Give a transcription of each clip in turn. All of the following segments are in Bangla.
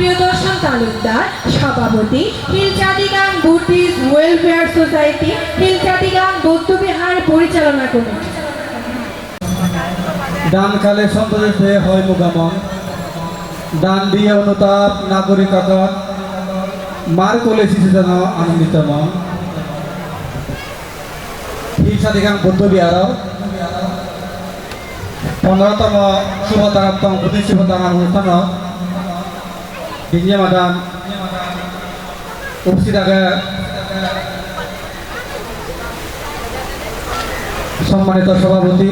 প্রিয়দর্শন তালুকদার, সভাপতি Hilchadigang Buddhist welfare society Hilchadigang বৌদ্ধবিহার পরিচালনা কমিটি। দান কালে সন্তোষে হয় মুগামন। দান দিয়ে অনুতাপ, নাগরিকতা, মার কোলে শিশু যেন আনন্দিত মন। হিংসাধিকাং বৌদ্ধ বিহার পনেরোতম শুভতারাত্তম প্রতিষ্ঠিতম অনুষ্ঠান মাদান উপস্থিত আগে সম্মানিত সভাপতি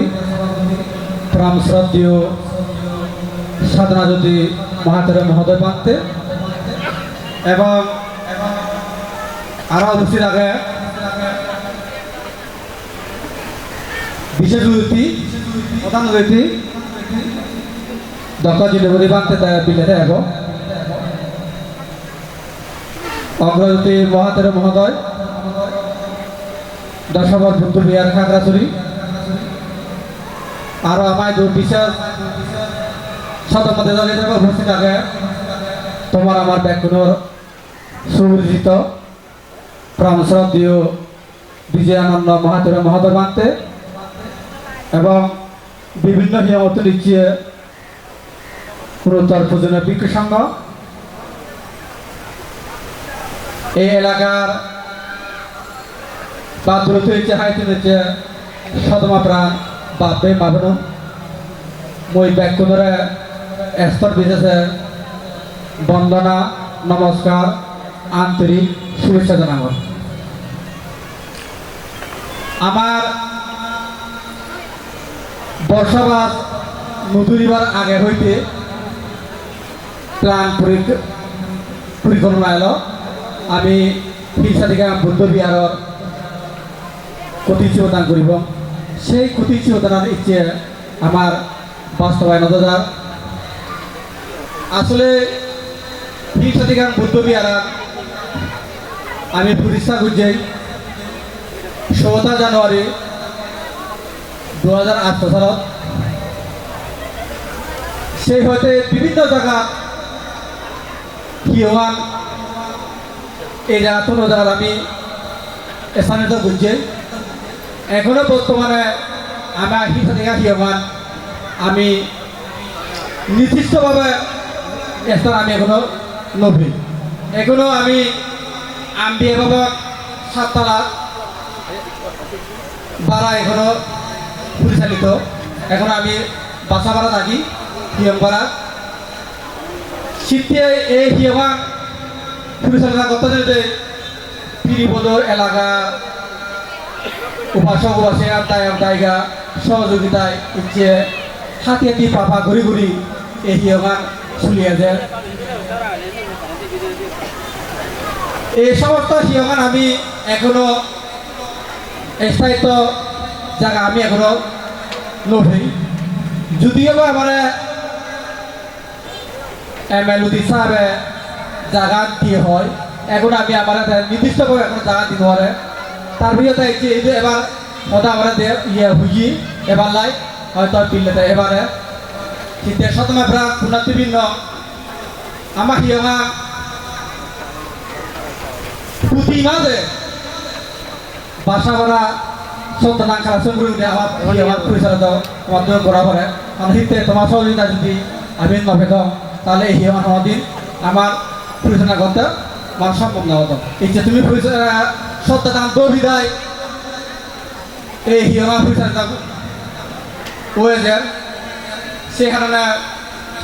প্রাম শ্রদ্ধেয় সাধনা জ্যোতি মহাতের মহোদয় পান্তে এবং আরও উপস্থিত আগে বিশেষ অতিথি প্রধান অতিথি ডক্টর জিনেবরি পান্তে বিলেতে এবং অগ্রজ্যোতি মহাতের মহোদয় দশমর বুদ্ধ বিহার খাগড়াছড়ি, আরও আমায় দূর বিশেষ শতপদে দলে যাবে উপস্থিত তোমার আমার ব্যাকুণর সুপরিচিত প্রামশ্রদ্ধীয় বিজয়ানন্দ মহাতের মহোদয় মানতে এবং বিভিন্ন হিমত নিচ্ছে গুরুত্বর পূজনীয় বিজ্ঞ সংঘ। এই এলাকার বা দ্রুত ইচ্ছে হাইতে নিচ্ছে সদমা প্রাণ বাপে বাবনু মই ব্যাকুণরে স্তর বিশেষে বন্দনা, নমস্কার, আন্তরিক শুভেচ্ছা জানাব। আমার বর্ষাবাস মধুরিবার আগে হইতে প্ল্যান পরি- পরিকল্পনা এলো। আমি হিংসাধিকা বুদ্ধ বিহারর কতিচি প্রদান করিব সেই কতিচি প্রদানের ইচ্ছে আমার বাস্তবায়ন দাদা আসলে হিংসাধিকার বুদ্ধ বিহার আমি প্রতিষ্ঠা করছি ষোলোটা জানুয়ারি দু হাজার আট সালত সেই হইতে বিভিন্ন জায়গা কি কিয়মান এই জায়গাতো জায়গার আমি স্থানিত করছি এখনও বর্তমানে আমার হিংসাধিকার কিয়মান আমি নির্দিষ্টভাবে স্থান আমি এখনও নবী এখনও আমি আমি এভাবে সাততলা ভাড়া এখনও পরিচালিত এখন আমি বাসা ভাড়া থাকি হিয়ম ভাড়া শীতে এই হিয়মান এলাকা উপাসক পাপা ঘুরি ঘুরি এই হিয়মান চলি আছে। এই সমস্ত হিয়মান আমি এখনও স্থায়িত্ব জায়গা আমি এখনও নভি যদিও বা আমার এম এল উদি সাহেবে জায়গা দিয়ে হয়। এখন আমি আমার নির্দিষ্টভাবে এখন জায়গা দিতে পারে তার ভিতরে এই যে এবার হয়তো আমরা ইয়ে হুই এবার লাই, হয়তো পিললে এবারে কিন্তু শতমা প্রাণ বিভিন্ন। আমার হিয়মা প্রতি মাঝে বাসা ভাড়া সন্তান আঙ্কারা সঙ্গে আমার আমার পরিচালিত মাধ্যমে করা পরে আমার হিতে তোমার সহযোগিতা যদি আমি নভে দাও তাহলে এই হিয়মান দিন আমার পরিচালনা করতে আমার সম্ভব না হতো এই যে তুমি সত্য দান দো বিদায়। এই হিয়মা পরিচালিত হয়েছে কারণে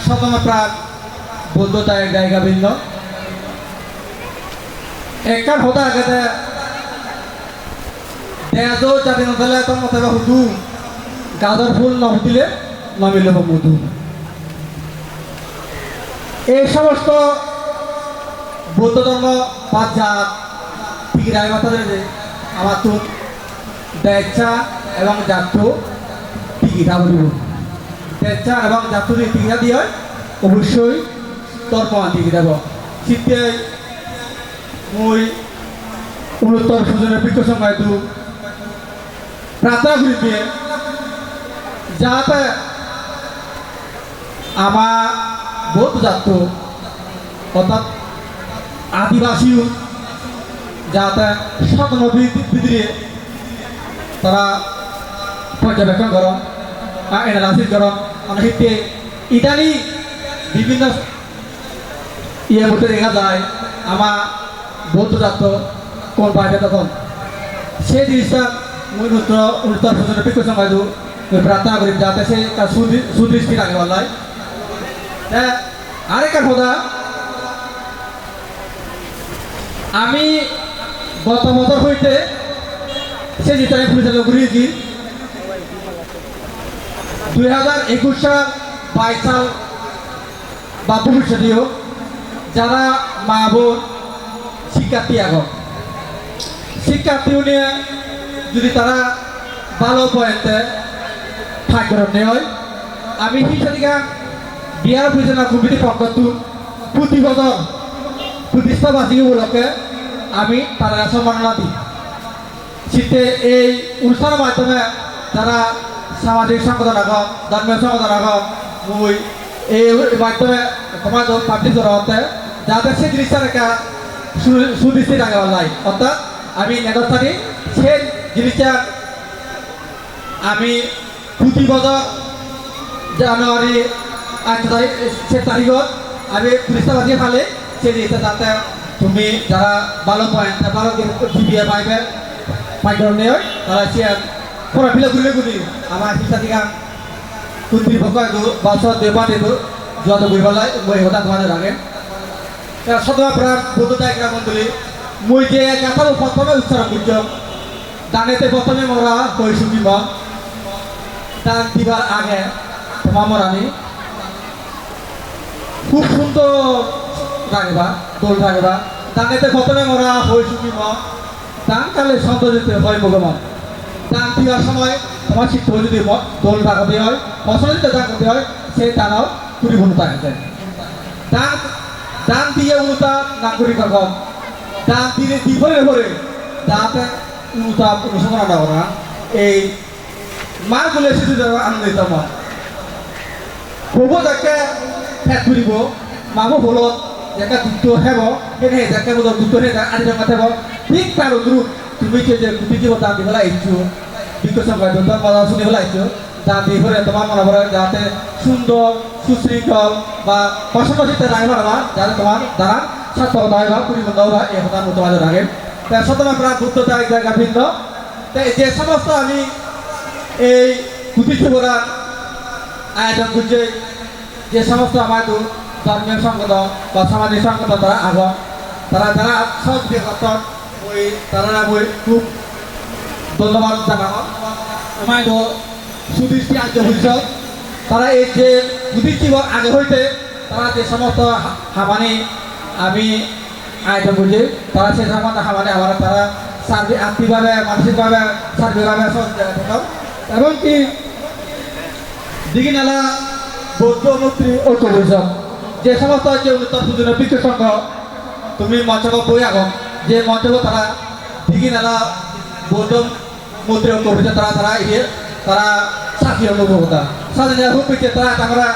শতম প্রাণ বৌদ্ধতায় জায়গা ভিন্ন। একার হতা আগেতে দেয়াজো যাতে নথালে তোর মতে হুদু গাজর ফুল নমিলে মধু। এই সমস্ত বৌদ্ধ ধর্ম পাঁচ জাত পিরায় মাথা যে আমার তো বেচা এবং জাত টিকিটা বলিব বেচা এবং জাত যদি টিকিটা দিয়ে হয়, অবশ্যই তোর প্রমাণ টিকিট দেব। শীতে মই উন্নতর সুজনের বৃক্ষ সংখ্যায়তু প্রার্থনা করি দিয়ে যাতে আমার বহুত যাত্র অর্থাৎ আদিবাসীও যাতে ভিতরে তারা পর্যবেক্ষণ করো এনালাইসিস করো। অনেকে ইতালি বিভিন্ন ইয়ে মধ্যে দেখা যায়, আমার বৌদ্ধ জাত কোন পাইবে তখন। সেই জিনিসটা মুই উত্তর উত্তর পর্যন্ত পিকু সমাজু প্রার্থনা করি যাতে সে তার সুদৃ- সুদৃষ্টি রাখে বললাই আরেকটা কথা আমি গত বছর হইতে সে আমি পরিচালনা করিয়েছি। দুই হাজার একুশ সাল বাইশ সাল বা ভবিষ্যতেও যারা মা বোন শিক্ষার্থী এখন শিক্ষার্থী নিয়ে যদি তারা ভালো পয়েন্টে ঠাকুর নেয়, আমি শিক্ষার্থীকা বিয়ার পরিচালনা কমিটি পক্ষতু প্রতি বছর প্রতিষ্ঠাবাসী উপলক্ষে আমি তারা সম্মাননা দিই শীতে এই অনুষ্ঠানের মাধ্যমে তারা সামাজিক সংগঠন আগম ধর্মীয় সংগঠন আগম মুই এই মাধ্যমে সমাজ পাবলিক হতে যাতে সেই জিনিসটা একটা সু- সুদৃষ্টি থাকে নাই অর্থাৎ আমি নেতস্থানী সেই জিনিসটা আমি প্রতি জানুয়ারি আট তারিখ, সে তারিখত আমি প্রতিষ্ঠাবাসী ফালে সেই জিনিসটা যাতে তুমি যারা ভালো পয়েন্ট ভালো দিবিয়ে পাইবে পাইকারণে তারা সে ফরাফিলা ঘুরে ঘুরি। আমার শিক্ষার্থীরা কুন্ত্রী ভক্ত বছর দেবা দেব। যত ঘুরবেলায় মই হতা তোমাদের আগে। সদমা প্রাণ, বৌদ্ধ জায়গা মন্ডলী মই যে গাথার প্রথমে উচ্চারণ করছ দানেতে প্রথমে মরা কৈশুকি মন দান দিবার আগে তোমার মরানি। খুব সুন্দর রাখবা দোল রাখবা দানেতে প্রথমে মরা কৈশুকি মন দান কালে সন্তোষিত হয় ভগবান। দান দেওয়ার সময় তোমার শিক্ষক যদি ম- দোল রাখতে হয় ফসল যদি দান করতে হয়, সেই দানাও পরিপূর্ণতা আছে দান দান দিয়ে উন্নতা না করি দান দিলে দিবরে ভরে যাতে উন্নতা অনুসরণ করা এই মার বলে শিশু আনন্দিত মন হব যাকে ফেট ফুৰিব মামো হলত দুধটো হেব সেনে যাকে বোধ দুধটো হে আদি জমা থেব ঠিক তাৰ অনুৰূপ তুমি যে যে দিব দাম দিবলৈ আহিছো বিকশ বাধ্যতা কথা শুনিবলৈ আহিছো দাম দি ফেলে তোমার মনে করে যাতে সুন্দর সুশৃঙ্খল বা পাশাপাশিতে রায় পারবা যাতে তোমার দ্বারা সার্থকতা হয় বা পরিবন্ধ বা এই কথা তোমাদের আগে তাই শতমা প্রাণ বুদ্ধতা এক জায়গা ভিন্ন। তাই যে সমস্ত আমি এই গুটি চুবরার আয়োজন করছে যে সমস্ত আমাদের ধর্মীয় সংগঠন বা সামাজিক সংগঠন তারা আগত তারা যারা সহযোগী করতেন ওই তারা ওই খুব ধন্যবাদ জানানো আমাদের সুদৃষ্টি আর্য পরিষদ তারা এই যে বুদ্ধিজীব আগে হইতে তারা যে সমস্ত হামানি আমি আয়োজন করছি তারা সেই সমস্ত হামানি আমার তারা সার্বিক আর্থিকভাবে, মানসিকভাবে, সার্বিকভাবে সহযোগিতা এবং কি দিঘিনালা বৌদ্ধ মন্ত্রী ঐক্য পরিষদ যে সমস্ত যে উন্নত সুযোগ বিক্রি সংঘ, তুমি মঞ্চক বই আগম যে মঞ্চক তারা দিঘিনালা বৌদ্ধ মন্ত্রী ঐক্য পরিষদ তারা তারা ইয়ে তারা সাথী অনুভবতা সাথী খুব পিছিয়ে তারা তারা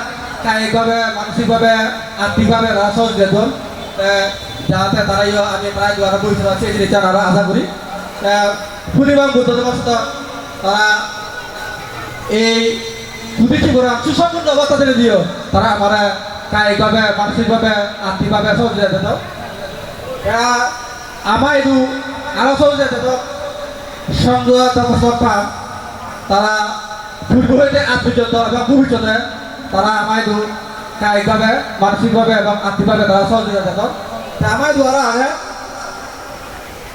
কায়িকভাবে, মানসিকভাবে আর্থিকভাবে তারা সহযোগিতা দেন যাতে তারা ইয়ে আমি প্রায় দুয়ার বইছিল সেই জিনিসটা আমরা আশা করি। পূর্ণিমা বুদ্ধ দিবস তারা এই করা সুসম্পূর্ণ অবস্থা দিও। তারা আমার কায়িকভাবে, মানসিকভাবে আর্থিকভাবে সহযোগিতা দিত এরা আমার এইটো আরও সহযোগিতা দিত সংযোগ পাম তারা পূর্ব হইতে আজ পর্যন্ত এবং ভবিষ্যতে তারা আমার এইটো কায়িকভাবে মানসিকভাবে এবং আর্থিকভাবে তারা সহযোগিতা দিত তা আমার দ্বারা আগে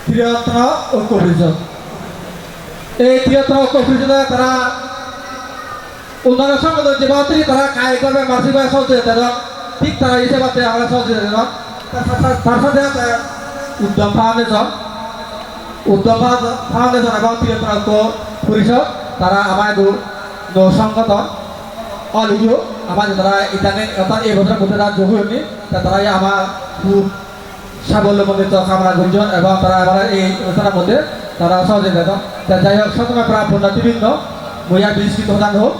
বৃহত্তর ঐক্য পরিষদ এই বৃহত্তর ঐক্য পরিষদে তারা উন্নয়ন সংগঠন যে বাহাত্তরি তারা কায়িকভাবে মানসিকভাবে সহযোগিতা দেন ঠিক তারা হিসেবে আমরা সহযোগিতা দেন তার সাথে উদ্যম ফাউন্ডেশন উদ্যম ফাউন্ডেশন এবং ঐক্য পরিষদ তারা আমাদের নৌ সংগঠন। অলিও আমাদের তারা ইদানিং অর্থাৎ এই বছর মধ্যে তারা যোগ হয়নি তারাই আমার খুব সাবল্যমণ্ডিত কামনা করছেন এবং তারা আবার এই অনুষ্ঠানের মধ্যে তারা সহযোগিতা যাই হোক সকলে প্রায় বিভিন্ন বইয়া বিস্তৃত প্রদান হোক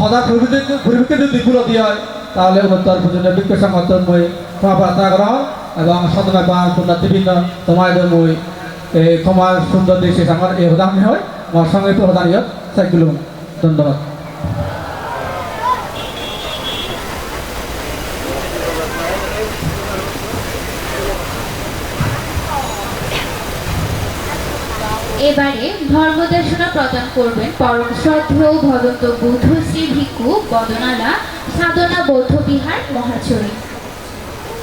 সদা পরিবর্তিত দিকগুলো দিয়ে হয়, তাহলে উত্তর পর্যন্ত মই ক্ষমা প্রার্থনা করা হয় এবং সদমে পান পুণ্যাতিবিন্ন তোমায় মই এই ক্ষমার সুন্দর দেশে আমার এই প্রধান হয়। আমার সঙ্গে প্রধান সাইকেল ধন্যবাদ। এবারে ধর্মদেশনা প্রদান করবেন পরম শ্রদ্ধেয় ভদন্ত বুদ্ধ শ্রী ভিক্ষু বদনালা সাধনা বৌদ্ধবিহার মহাচরী।